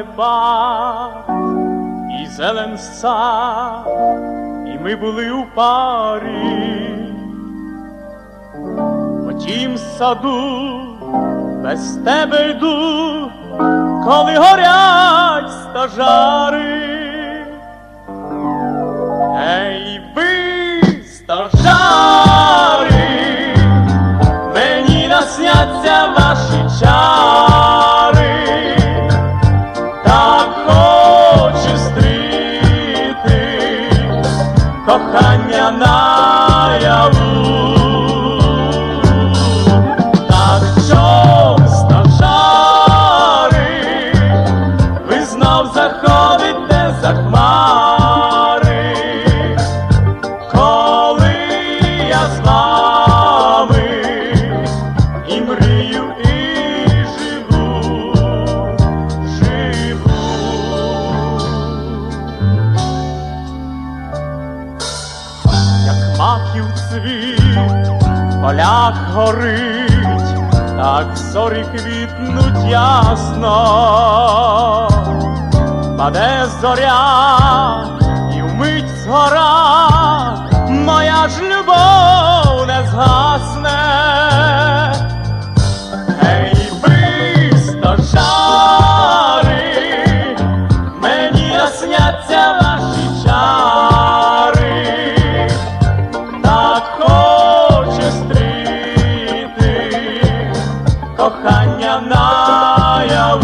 неба і зелен сад, і ми були у парі, по тім саду без тебе йду, коли горять стажа. Кохання наяву. Маків цвіт. В полях горить, так зорі квітнуть ясно, паде зоря кохання наяву.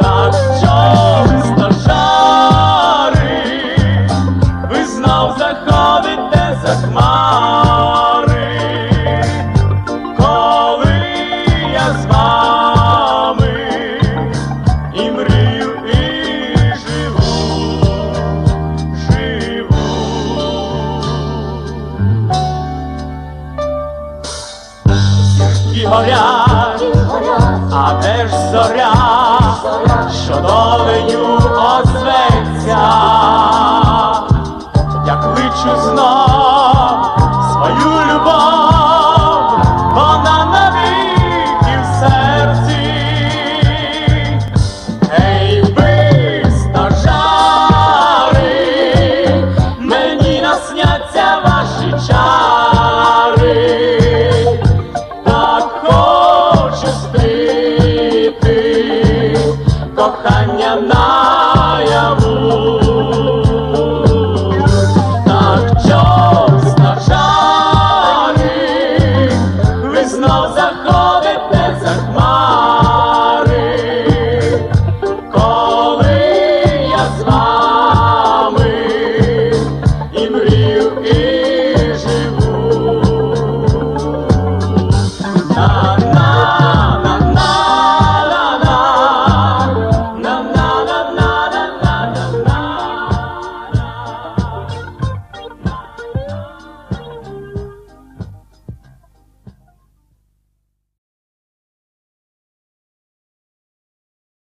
Так що, стожари, ви знов заходите за хмари, горять, а де ж зоря, що доленю озветься, як личу знов знов заходить те за хмари, коли я з вами.